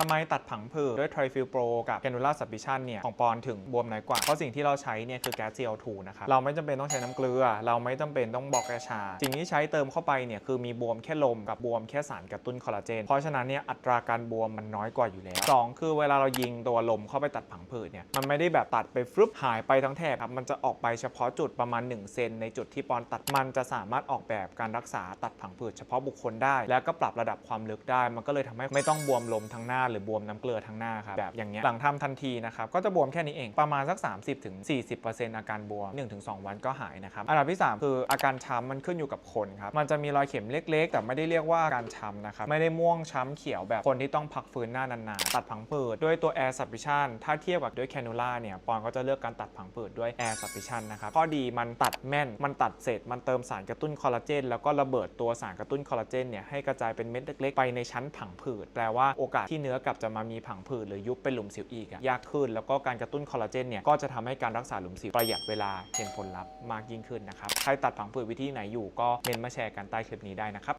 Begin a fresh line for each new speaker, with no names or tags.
ทำไมตัดผังผืดด้วย t r i f i l Pro กับ Granular Submission เนี่ย ของปอนถึงบวมน้อยกว่า เพราะสิ่งที่เราใช้เนี่ยคือแก๊ส CO2 นะครับ เราไม่จำเป็นต้องใช้น้ำเกลือ เราไม่จำเป็นต้องบอกกระชา สิ่งที่ใช้เติมเข้าไปเนี่ยคือมีบวมแค่ลมกับบวมแค่สารกระตุ้นคอลลาเจน เพราะฉะนั้นเนี่ยอัตราการบวมมันน้อยกว่าอยู่แล้วสองคือเวลาเรายิงตัวลมเข้าไปตัดผังผืดเนี่ยมันไม่ได้แบบตัดไปฟลุปหายไปทั้งแถบครับมันจะออกไปเฉพาะจุดประมาณ1เซนในจุดที่ปอนตัดมันจะสามารถออกแบบการรักษาตัดผังผืดเฉพาะบุคคลได้ แล้วก็ปรับระดับความลึกได้ มันก็เลยทำให้ไม่ต้องบวมลมทั้งหน้าหรือบวมน้ำเกลือทั้งหน้าครับแบบอย่างเงี้ยหลังทำทันทีนะครับก็จะบวมแค่นี้เองประมาณสัก 30-40%อาการบวม 1-2 วันก็หายนะครับอันดับที่ 3 คืออาการช้ำมันขึ้นอยู่กับคนครับมันจะมีรอยเข็มเล็ก ๆ แต่ไม่ได้เรียกว่าการช้ำนะครับไม่ได้ม่วงช้ำเขียวแบบคนที่ต้องพักฟื้นหน้านานๆตัดผังผืดด้วยตัว Air Submission ถ้าเทียบกับด้วย Cannula เนี่ยปอนก็จะเลือกการตัดผังผืดด้วย Air Submission นะครับข้อดีมันตัดแม่นมันตัดเสร็จมันเติมสารกระตุ้นคอลลาเจนแล้วก็ระเบิดตัวสารกระตุ้นคอลลาเจนเนี่ยให้กระจายเป็นเม็ดเล็กๆไปในชั้นผังผืดแปลว่าโอกาสที่เนื้อกลับจะมามีผังผืดหรือยุบเป็นหลุมสิวอีกอะยากขึ้น แล้วก็การกระตุ้นคอลลาเจนเนี่ยก็จะทำให้การรักษาหลุมสิวประหยัดเวลาเห็นผลลัพธ์มากยิ่งขึ้นนะครับใครตัดผังผืดวิธีไหนอยู่ก็เมนมาแชร์กันใต้คลิปนี้ได้นะครับ